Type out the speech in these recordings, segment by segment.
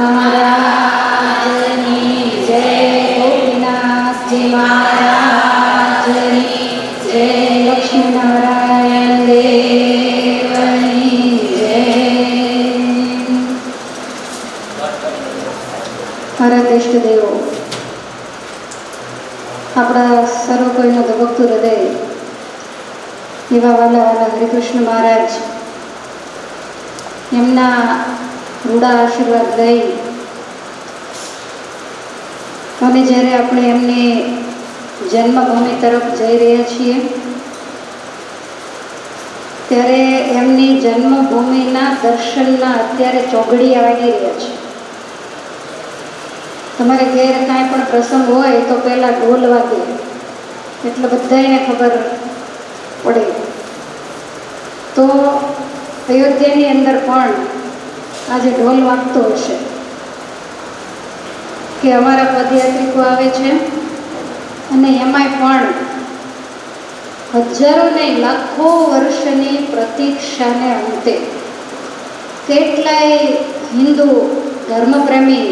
મહારાજની જય ગોપીનાથજી મહારાજની જય લક્ષ્મીનારાયણ દેવની જય મારા દેવો આપણા સર્વ કોઈનું ધબકતું હૃદય એવા વાલા વાલા હરિકૃષ્ણ મહારાજ એમના રૂડા આશીર્વાદ લઈ અને જ્યારે આપણે એમની જન્મભૂમિ તરફ જઈ રહ્યા છીએ, ત્યારે એમની જન્મભૂમિના દર્શનના અત્યારે ચોગડી આવી રહ્યા છે. તમારે ઘેર કાંઈ પણ પ્રસંગ હોય તો પહેલાં ઢોલ વાગે એટલે બધાને ખબર પડે. તો અયોધ્યાની અંદર પણ આજે ઢોલ વાગતો હશે. કે અમારા પદયાત્રિકો આવે છે, અને એમાંય પણ હજારો ને લાખો વર્ષની પ્રતીક્ષાને અંતે કેટલાય હિન્દુ ધર્મપ્રેમી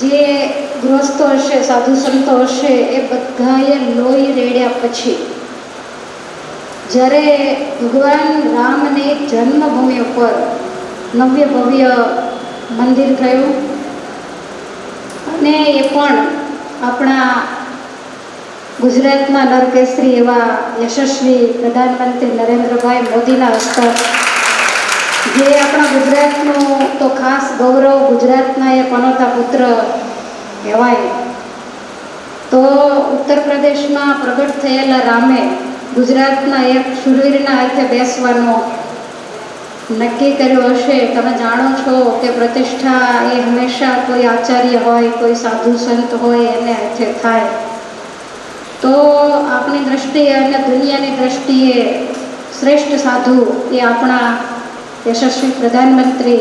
જે ગૃહસ્થો હશે, સાધુ સંતો હશે, એ બધાએ લોહી રેડ્યા પછી જ્યારે ભગવાન રામની જન્મભૂમિ ઉપર નવ્ય ભવ્ય મંદિર થયું. અને એ પણ આપણા ગુજરાતના નરકેસરી એવા યશસ્વી પ્રધાનમંત્રી નરેન્દ્રભાઈ મોદીના હસ્તક જે આપણા ગુજરાતનું તો ખાસ ગૌરવ ગુજરાતના એ પનોતા પુત્ર કહેવાય. તો ઉત્તર પ્રદેશમાં પ્રગટ થયેલા રામે ગુજરાતના એક શુરવીરના હાથે બેસવાનો નક્કી કર્યું હશે. તમે જાણો છો કે પ્રતિષ્ઠા એ હંમેશા કોઈ આચાર્ય હોય, કોઈ સાધુ સંત હોય એને હાથે થાય. તો આપણી દ્રષ્ટિએ અને દુનિયાની દ્રષ્ટિએ શ્રેષ્ઠ સાધુ એ આપણા યશસ્વી પ્રધાનમંત્રી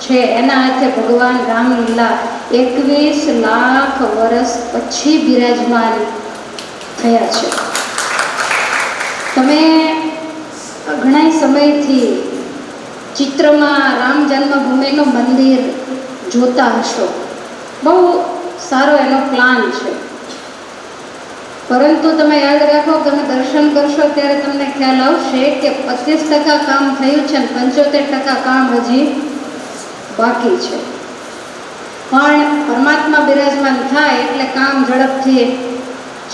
છે. એના હાથે ભગવાન રામલીલા એકવીસ લાખ વર્ષ પછી બિરાજમાન થયા છે. તમે ઘણા સમયથી ચિત્રમાં રામ જન્મભૂમિનું મંદિર જોતા હશો. બહુ સારો એનો પ્લાન છે. પરંતુ તમે યાદ રાખો, તમે દર્શન કરશો ત્યારે તમને ખ્યાલ આવશે કે પચીસ ટકા કામ થયું છે અને પંચોતેર ટકા કામ હજી બાકી છે. પણ પરમાત્મા બિરાજમાન થાય એટલે કામ ઝડપથી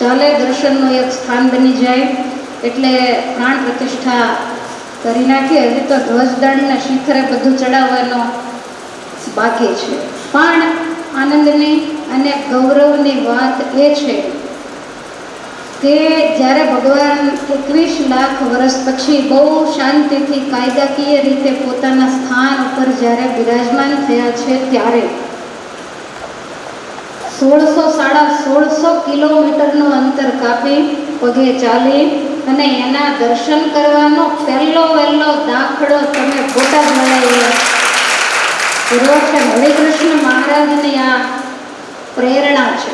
ચાલે, દર્શનનું એક સ્થાન બની જાય, એટલે પ્રાણ પ્રતિષ્ઠા કરી નાખીએ હજી તો ધ્વજદંડના શિખરે બધું ચડાવવાનો બાકી છે. પણ આનંદની અને ગૌરવની વાત એ છે કે જ્યારે ભગવાન એકવીસ લાખ વર્ષ પછી બહુ શાંતિથી કાયદાકીય રીતે પોતાના સ્થાન ઉપર જ્યારે બિરાજમાન થયા છે ત્યારે સોળસો સાડા સોળસો કિલોમીટરનું અંતર કાપી પગે ચાલી અને એના દર્શન કરવાનો પહેલો વહેલો દાખલો તમે બોટાદ મળે. પૂર્વ છે હરિકૃષ્ણ મહારાજની આ પ્રેરણા છે.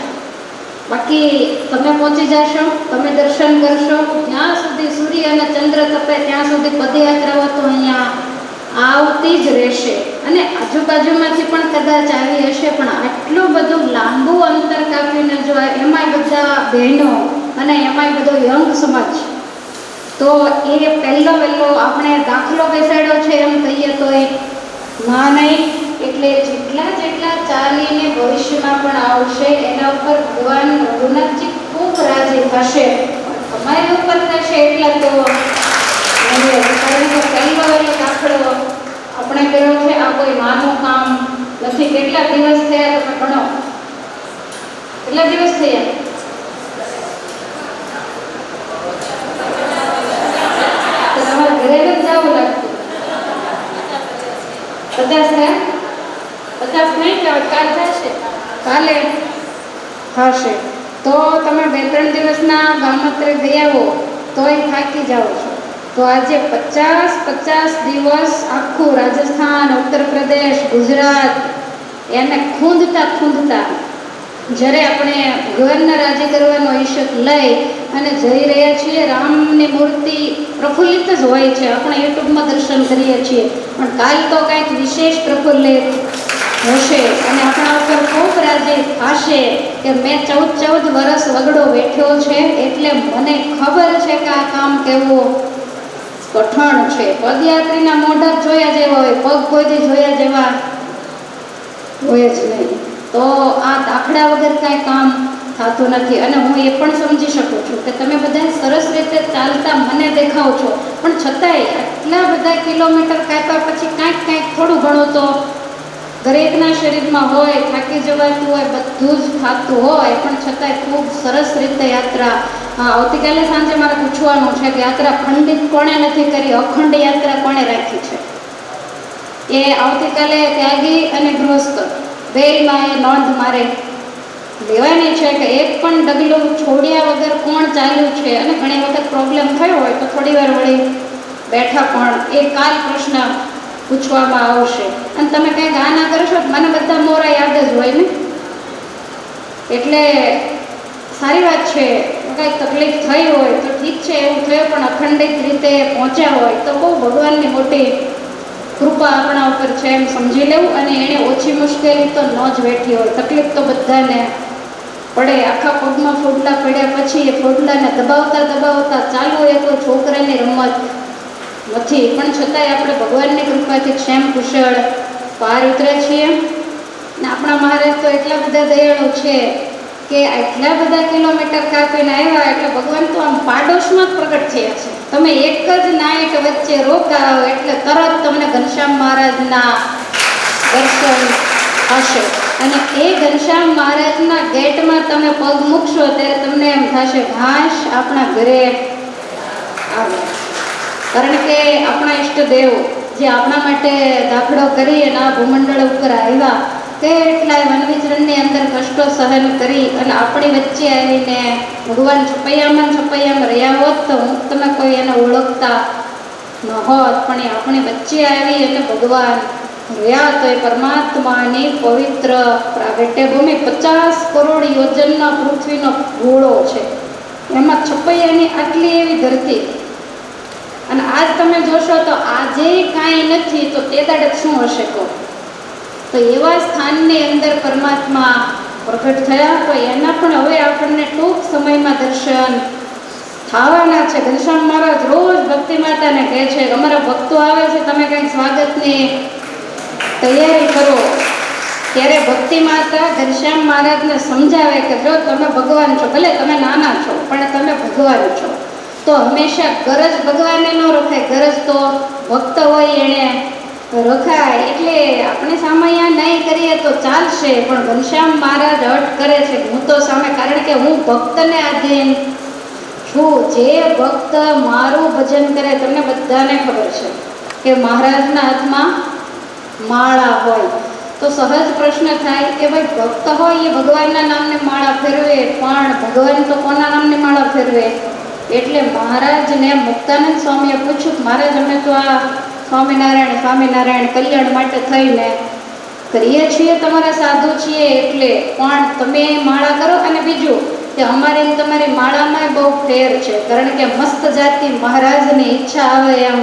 બાકી તમે પહોંચી જશો, તમે દર્શન કરશો, જ્યાં સુધી સૂર્ય અને ચંદ્ર તપે ત્યાં સુધી પદયાત્રાઓ તો અહીંયા આવતી જ રહેશે. અને આજુબાજુમાંથી પણ કદાચ આવી હશે, પણ આટલું બધું લાંબુ અંતર કાપીને જો એમાંય બધા બહેનો અને એમાંય બધો યંગ સમાજ તો એ પહેલો પહેલો આપણે દાખલો બેસાડ્યો છે એમ કહીએ તો એ ના નહીં, એટલે જેટલા જેટલા ચાલીને ભવિષ્યમાં પણ આવશે, એના ઉપર ભગવાન રઘુનાથજી ખૂબ રાજી થશે અમારી ઉપર થશે એટલા તો પહેલો પહેલો દાખલો આપણે કર્યો છે. આ કોઈ માનું કામ નથી. કેટલા દિવસ થયા તમે ભણો? કેટલા દિવસ થયા તો તમારે ઘરે જ જવું લાગતું થયા પચાસ નહીં કે કાલ થશે. કાલે? થશે. તો તમે બે ત્રણ દિવસના ગામત્રે ગયા હો, તોય થાકી જાઓ છો. તો આજે પચાસ પચાસ દિવસ આખું રાજસ્થાન, ઉત્તર પ્રદેશ, ગુજરાત, એને ખૂંદતા ખૂંદતા જ્યારે આપણે ઘરના રાજી કરવાનો ઈશક લઈ અને જઈ રહ્યા છીએ, રામની મૂર્તિ પ્રફુલ્લિત જ હોય છે. આપણે યુટ્યુબમાં દર્શન કરીએ છીએ. પણ કાલ તો કાંઈક વિશેષ પ્રફુલ્લિત હશે અને આપણા ઉપર ખૂબ રાજી થશે કે મેં ચૌદ ચૌદ વર્ષ વગડો બેઠ્યો છે. એટલે મને ખબર છે કે આ કામ કેવું કઠણ છે. પદયાત્રીના મોઢા જોયા જેવા હોય, પગ કોઈથી જોયા જેવા હોય જ નહીં. તો આ દાખલા વગર કાંઈ કામ થતું નથી અને હું એ પણ સમજી શકું છું કે તમે બધા સરસ રીતે ચાલતા મને દેખાવ છો. પણ છતાંય આટલા બધા કિલોમીટર કાપ્યા પછી કાંઈક કાંઈક થોડું ઘણું તો દરેકના શરીરમાં હોય, થાકી જવાતું હોય, બધું જ થતું હોય, પણ છતાંય ખૂબ સરસ રીતે યાત્રા આવતીકાલે સાંજે મારે પૂછવાનું છે કે યાત્રા ખંડિત કોણે નથી કરી, અખંડ યાત્રા કોણે રાખી છે? એ આવતીકાલે ત્યાગી અને ગૃહસ્થ. બેયમાં એ નોંધ મારે લેવાની છે કે એક પણ ડગલું છોડ્યા વગર કોણ ચાલ્યું છે? અને ઘણી વખત પ્રોબ્લેમ થયો હોય તો થોડી વાર વળી બેઠા પણ એ કાલ પ્રશ્ન પૂછવામાં આવશે. અને તમે કંઈ ગા ના કરશો મને બધા મોરા યાદ જ હોય ને? એટલે સારી વાત છે. કંઈક તકલીફ થઈ હોય તો ઠીક છે, એવું થયું પણ અખંડિત રીતે પહોંચ્યા હોય તો બહુ ભગવાનની મોટી કૃપા આપણા ઉપર છે એમ સમજી લેવું અને એણે ઓછી મુશ્કેલી તો ન જ વેઠી હોય. તકલીફ તો બધાને પડે. આખા પગમાં ફોડલા પડ્યા પછી એ ફોડલાને દબાવતા દબાવતા ચાલુ એ કોઈ છોકરાની રમત નથી. પણ છતાંય આપણે ભગવાનની કૃપાથી ક્ષેમ કુશળ પાર ઉતરે છીએ. ને આપણા મહારાજ તો એટલા બધા દયાળુ છે. કે આટલા બધા કિલોમીટર કાપીને આવ્યા એટલે ભગવાન તો આમ પાડોશમાં જ પ્રગટ થયા છે. તમે એક જ નાયક વચ્ચે રોકાઓ એટલે તરત તમને ઘનશ્યામ મહારાજના દર્શન હશે અને એ ઘનશ્યામ મહારાજના ગેટમાં તમે પગ મૂકશો ત્યારે તમને એમ થશે ઘાસ આપણા ઘરે આવે. કારણ કે આપણા ઈષ્ટદેવ જે આપણા માટે દાખલો કરી અને આ ભૂમંડળ ઉપર આવ્યા કેટલાય એટલા વનવિચરણની અંદર કષ્ટો સહન કરી અને આપણી વચ્ચે આવીને ભગવાન છપૈયામાં છપૈયામાં રહ્યા હોત તો તમે કોઈ એને ઓળખતા ન હોત. પણ એ આપણી વચ્ચે આવી અને ભગવાન રહ્યા તો એ પરમાત્માની પવિત્ર પ્રાગટ્ય ભૂમિ પચાસ કરોડ યોજનના પૃથ્વીનો ગોળો છે. એમાં છપૈયાની આટલી એવી ધરતી. અને આજ તમે જોશો તો આજે કાંઈ નથી તો તે દાડે શું હશે કહો? તો એવા સ્થાનની અંદર પરમાત્મા પ્રગટ થયા તો એના પણ હવે આપણને ટૂંક સમયમાં દર્શન થવાના છે. ઘનશ્યામ મહારાજ રોજ ભક્તિ માતાને કહે છે કે અમારા ભક્તો આવે છે, તમે કંઈક સ્વાગતની તૈયારી કરો. ત્યારે ભક્તિ માતા ઘનશ્યામ મહારાજને સમજાવે કે જો તમે ભગવાન છો, ભલે તમે નાના છો, પણ તમે ભગવાન છો. તો હંમેશા ગરજ ભગવાનને ન રખાય ગરજ તો ભક્ત હોય એણે રખાય એટલે આપણે સામૈયા નહીં કરીએ તો ચાલશે, પણ ઘનશ્યામ મહારાજ હટ કરે છે હું તો સામે, કારણ કે હું ભક્તને આધીન છું. જે ભક્ત મારું ભજન કરે, તમને બધાને ખબર છે કે મહારાજના હાથમાં માળા હોય. તો સહજ પ્રશ્ન થાય કે ભાઈ, ભક્ત હોય એ ભગવાનના નામને માળા ફેરવે, પણ ભગવાન તો કોના નામને માળા ફેરવે? એટલે મહારાજને મુક્તાનંદ સ્વામીએ પૂછ્યું મહારાજ, અમે તો આ સ્વામિનારાયણ સ્વામિનારાયણ કલ્યાણ માટે થઈને કરીએ છીએ, તમારા સાધુ છીએ એટલે પણ તમે માળા કરો અને બીજું કે અમારે તમારી માળામાં બહુ ફેર છે. કારણ કે મસ્ત જાતિ મહારાજની ઈચ્છા આવે એમ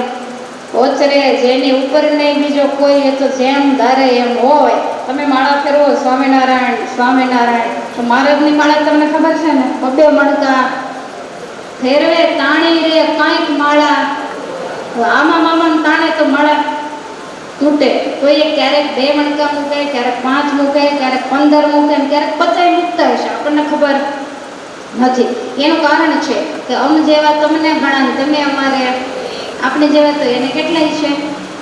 ઓચરે જેની ઉપર નહીં બીજો કોઈ એ તો જેમ ધારે એમ હોય. તમે માળા ફેરવો, સ્વામિનારાયણ સ્વામિનારાયણ. તો મહારાજની માળા તમને ખબર છે ને? બબે મણકા ફેરવે, તાણી રે, કાંઈક માળા આમાં મામાને તાણે તો મળે તૂટે. તો એ ક્યારેક બે મણકા મૂકે, ક્યારેક પાંચ મૂકે, ક્યારેક પંદર મૂકે ક્યારેક પચાસ મૂકતા હશે. આપણને ખબર નથી. એનું કારણ છે કે અમ જેવા તમને ઘણા તમે અમારે આપણે જેવા તો એને કેટલાય છે?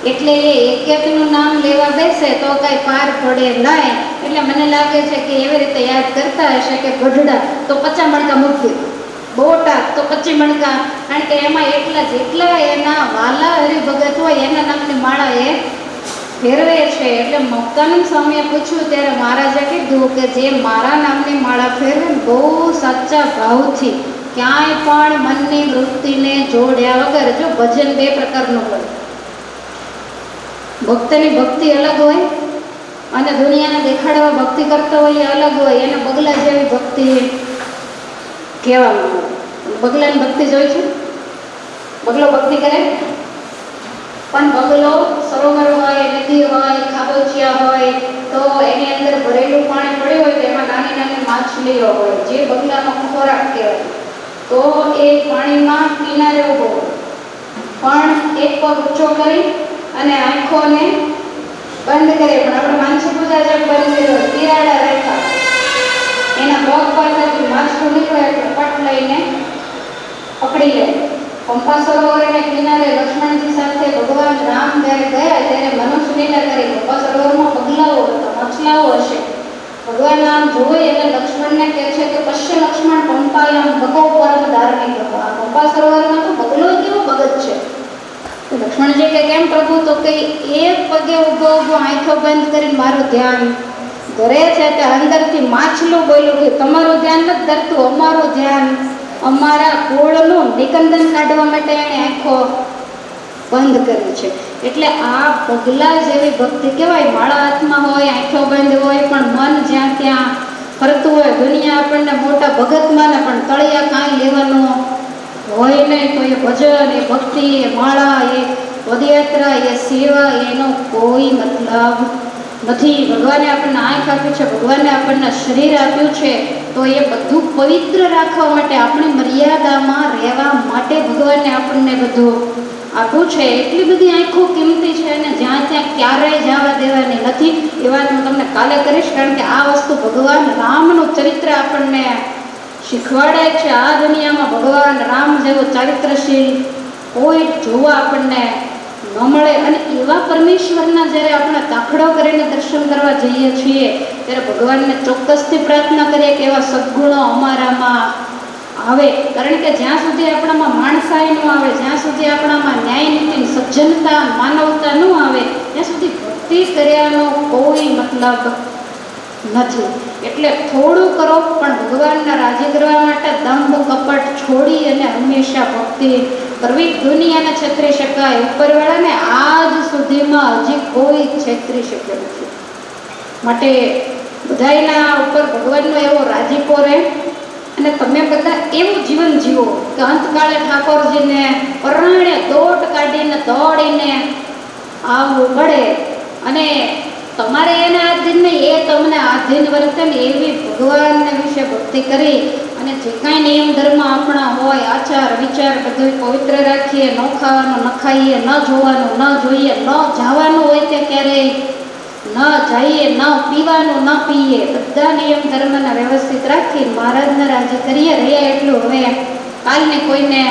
એટલે એ એક એકનું નામ લેવા બેસે તો કાંઈ પાર પડે નહીં. એટલે મને લાગે છે કે એવી રીતે યાદ કરતા હશે કે ગઢડા તો પચાસ મણકા મૂકી બોટાદ તો પચી મણકા. કારણ કે એમાં એટલા જેટલા એના વાલા હરિભગત હોય, એના નામની માળા એ ફેરવે છે. એટલે મુક્તાનંદ સ્વામીએ પૂછ્યું, ત્યારે મહારાજે કીધું કે જે મારા નામની માળા ફેરવે ને, બહુ સાચા ભાવથી ક્યાંય પણ મનની વૃત્તિને જોડ્યા વગર જો ભજન બે પ્રકારનું હોય. ભક્તની ભક્તિ અલગ હોય અને દુનિયાને દેખાડવા ભક્તિ કરતો હોય એ અલગ હોય. એને બગલા જેવી ભક્તિ કહેવામાં આવે બગલાની ભક્તિ જોઈ છે? બગલો ભક્તિ કરે? પણ બગલો સરોવર હોય, નદી હોય, ખાબોચિયા હોય, તો એની અંદર ભરેલું પાણી પડ્યું હોય તો એમાં નાની નાની માછલીઓ હોય, જે બગલાનો ખોરાક કહેવાય. તો એ પાણીમાં કિનારે ઊભો પણ એક પગ ઊંચો કરી અને આંખોને બંધ કરે. પણ આપણે માનસી પૂજા જેમ બંધ કર્યો તિરાડા રેખા એના પગ પાસેથી માછલું નીકળે એટલે પટ લઈને પકડી લે. પંપા સરોવરને કિનારે લક્ષ્મણજી સાથે ભગવાન રામ જ્યારે ગયા ત્યારે મનુષ્ય લીલા કરી પંપા સરોવરમાં પગલાઓ હતા, મછલાઓ હશે. ભગવાન આમ જોઈ એટલે લક્ષ્મણને કહે છે કે પશ્ય લક્ષ્મણ પંપાયામ ભગો પરમ ધાર્મિક આ પંપા સરોવરમાં તો બગલો કેવો ભગત છે? લક્ષ્મણજી કે કેમ પ્રભુ? તો કે એક પગે ઊભો ઊભો આંખો બંધ કરીને મારું ધ્યાન ધરે છે કે અંદરથી માછલું બોલ્યું કે તમારું ધ્યાન નથી ધરતું, અમારું ધ્યાન અમારા કુળનું નિકંદન કાઢવા માટે એણે આંખો બંધ કરી છે. એટલે આ પગલા જેવી ભક્તિ કહેવાય, માળા હાથમાં હોય, આંખો બંધ હોય, પણ મન જ્યાં ત્યાં ફરતું હોય, દુનિયા આપણને મોટા ભગતમાં ને પણ તળિયા કાંઈ લેવાનું હોય નહીં. તો એ ભજન, એ ભક્તિ, એ માળા, એ પદયાત્રા, એ સેવા, એનો કોઈ મતલબ નથી ભગવાને આપણને આંખ આપ્યું છે, ભગવાને આપણને શરીર આપ્યું છે, તો એ બધું પવિત્ર રાખવા માટે આપણી મર્યાદામાં રહેવા માટે ભગવાને આપણને બધું આપ્યું છે. એટલી બધી આંખો કિંમતી છે અને જ્યાં ત્યાં ક્યારેય જવા દેવાની નથી. એ વાત હું તમને કાલે કરીશ, કારણ કે આ વસ્તુ ભગવાન રામનું ચરિત્ર આપણને શીખવાડે છે. આ દુનિયામાં ભગવાન રામ જેવો ચારિત્રશીલ કોઈ જોવા આપણને ન મળે. અને એવા પરમેશ્વરના જ્યારે આપણે તાખડો કરીને દર્શન કરવા જઈએ છીએ, ત્યારે ભગવાનને ચોક્કસથી પ્રાર્થના કરીએ કે એવા સદગુણો અમારામાં આવે. કારણ કે જ્યાં સુધી આપણામાં માણસાઈ ન આવે, જ્યાં સુધી આપણામાં ન્યાય, નીતિ, સજ્જનતા, માનવતા ન આવે, ત્યાં સુધી ભક્તિ કર્યાનો કોઈ મતલબ નથી. એટલે થોડું કરો, પણ ભગવાનના રાજી કરવા માટે દંભ, કપટ છોડી અને હંમેશા ભક્તિ કરવી દુનિયાને છેતરી શકાય. ઉપરવાળાને આજ સુધીમાં હજી કોઈ છેતરી શક્યો નથી. માટે બધાયના ઉપર ભગવાનનો એવો રાજીપો રહે. અને તમે બધા એવું જીવન જીવો કે અંતકાળે ઠાકોરજીને પરાણે દોટ કાઢીને દોડીને આવવું પડે અને તમારે એના આધીન નહીં, એ તમને આધીન વર્તે ને એવી ભગવાનને વિશે ભક્તિ કરી અને જે કાંઈ નિયમ ધર્મ આપણા હોય, આચાર, વિચાર બધું પવિત્ર રાખીએ, ન ખાવાનું, ન ખાઈએ, ન જોવાનું, ન જોઈએ, ન જવાનું હોય તે ક્યારેય, ન જઈએ, ન પીવાનું, ન પીએ, બધા નિયમ ધર્મને વ્યવસ્થિત રાખી મહારાજને રાજી કરીએ, રહ્યા એટલું હવે કાલને કોઈને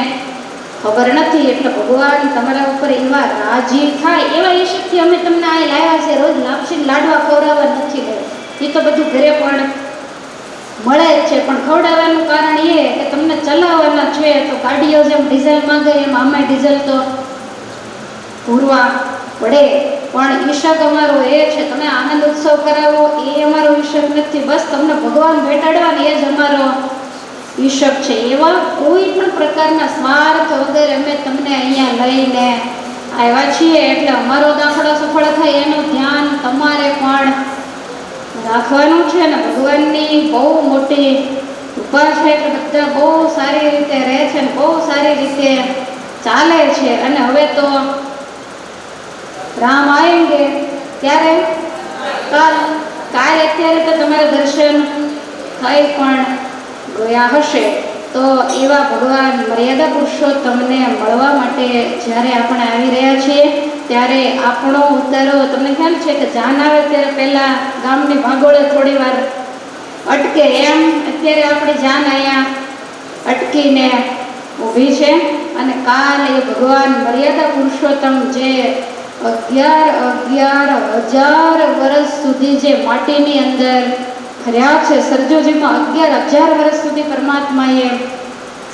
ખબર નથી એટલે ભગવાન તમારા ઉપર એવા રાજી થાય એવા શક્તિ અમે તમને આ લાવ્યા છે. રોજ લાપસી લાડવા ખવડાવવા નથી લાવ્યા એ તો બધું ઘરે પણ મળે જ છે. પણ ખવડાવવાનું કારણ એ કે તમને ચલાવવાના છે તો ગાડીઓ જેમ ડીઝલ માંગે એમ આમાં ડીઝલ તો પૂરવા પડે. પણ ઈશક અમારો એ છે, તમે આનંદ ઉત્સવ કરાવો, એ અમારો ઈશક નથી. બસ તમને ભગવાન ભેટાડવાની એ જ અમારો ઈશક છે. એવા કોઈ પણ પ્રકારના સ્વાર્થ વગર અમે તમને અહીંયા લઈને આવ્યા છીએ. એટલે અમારો દાખલો સફળ થાય એનું ધ્યાન તમારે પણ રાખવાનું છે ને ભગવાનની બહુ મોટી કૃપા છે કે બધા બહુ સારી રીતે રહે છે ને બહુ સારી રીતે ચાલે છે. અને હવે તો રામ આવેંગે ત્યારે કાલ કાલ અત્યારે તો તમારે દર્શન થઈ પણ ગયા હશે, તો એવા ભગવાન મર્યાદા પુરુષોત્તમને મળવા માટે જ્યારે આપણે આવી રહ્યા છીએ, ત્યારે આપણો ઉતારો તમને ખ્યાલ છે કે જાન આવે ત્યારે પહેલાં ગામની ભાગોળે થોડી વાર અટકે એમ, અત્યારે આપણી જાન અહીંયા અટકીને ઊભી છે. અને કાલ એ ભગવાન મર્યાદા પુરુષોત્તમ જે અગિયાર અગિયાર હજાર વર્ષ સુધી જે માટીની અંદર ફર્યા છે. સરજોજીમાં અગિયાર હજાર વર્ષ સુધી પરમાત્માએ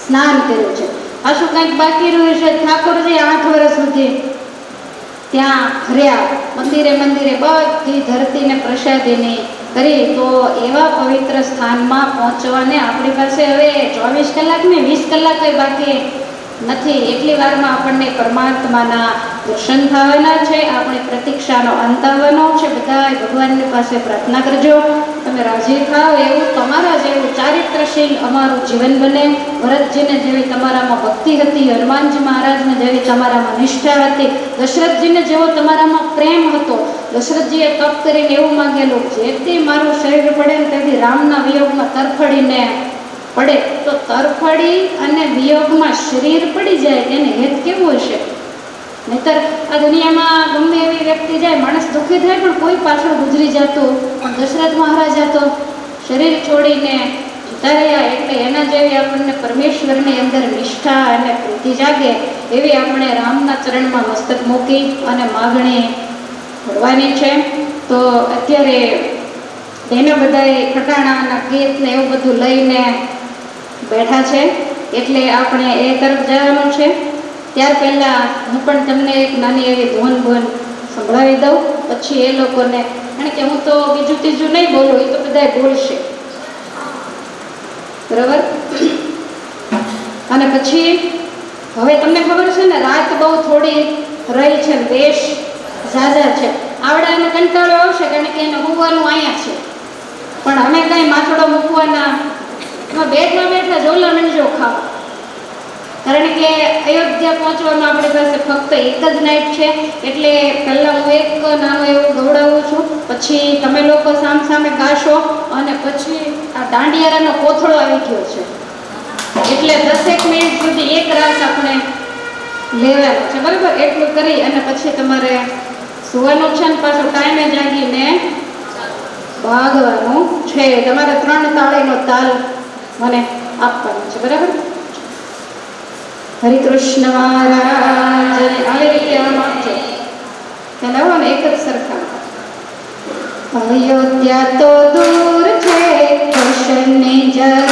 સ્નાન કર્યું છે. આ શું કંઈક બાકી રહ્યું છે? ઠાકોરજી, આઠ વર્ષ સુધી ત્યાં ફર્યા. મંદિરે મંદિરે બધી ધરતીને પ્રસાદીની કરી. તો એવા પવિત્ર સ્થાનમાં પહોંચવાને આપણી પાસે હવે ચોવીસ કલાક ને વીસ કલાક બાકી. નથી. એટલી વારમાં આપણને પરમાત્માના દર્શન થવાના છે. આપણી પ્રતીક્ષાનો અંત આવવાનો છે. બધા ભગવાનની પાસે પ્રાર્થના કરજો. તમે રાજી થાવ એવું તમારા જેવું ચારિત્રશીલ અમારું જીવન બને. ભરતજીને જેવી તમારામાં ભક્તિ હતી, હનુમાનજી મહારાજને જેવી તમારામાં નિષ્ઠા હતી, દશરથજીને જેવો તમારામાં પ્રેમ હતો. દશરથજીએ તપ કરીને એવું માંગેલું, જેથી મારું શરીર પડે તેથી રામના વિયોગમાં તરફડીને પડે, તો તરફડી અને વિયોગમાં શરીર પડી જાય તેને હેત કેવું હશે નહીતર આ દુનિયામાં ગમે એવી વ્યક્તિ જાય, માણસ દુઃખી થાય, પણ કોઈ પાછળ ગુજરી જતું, પણ દશરથ મહારાજા તો શરીર છોડીને જતા રહ્યા, એટલે એના જેવી આપણને પરમેશ્વરની અંદર નિષ્ઠા અને પ્રીતિ જાગે, એવી આપણે રામના ચરણમાં મસ્તક મૂકી અને માગણી ભરવાની છે. તો અત્યારે એના બધાએ ખટાણાના ગીત ને એવું બધું લઈને બેઠા છે. એટલે આપણે એ તરફ જવાનું છે. ત્યાર પહેલાં હું પણ તમને એક નાની એવી ધોન બોન સંભળાવી દઉં. પછી એ લોકોને, કારણ કે હું તો બીજું ત્રીજું નહીં બોલું, એ તો બધા બોલશે. બરાબર? અને પછી, હવે તમને ખબર છે ને, રાત બહુ થોડી રહી છે દેશ ઝાઝા છે. આવડાને કંટાળો આવશે, કારણ કે એને હોવાનું અહીંયા છે. પણ અમે કાંઈ માથડો મૂકવાના એમાં બેઠા બેઠા જોલા મંડજો ખાવ. કારણ કે અયોધ્યા પહોંચવામાં આપણી પાસે ફક્ત એક જ નાઇટ છે, એટલે પહેલાં હું એક નાનું એવું ગવડાવું છું, પછી તમે લોકો સામ સામે ગાશો અને પછી આ દાંડિયારાનો કોથળો આવી ગયો છે. એટલે દસેક મિનિટ સુધી એક રાત આપણે લેવાનું છે, બરાબર? એટલું કરી અને પછી તમારે સુવાનું છે ને પાછું ટાઈમે જાગીને ભાગવાનું છે. તમારે ત્રણ તાળીનો તાલ મને આપવાનું છે, બરાબર? હરિકૃષ્ણ મહારાજ આવી રીતે આમ આપજો ચલાવો ને, એક જ સરખા અયોધ્યા તો દૂર છે, કૃષ્ણની જરૂર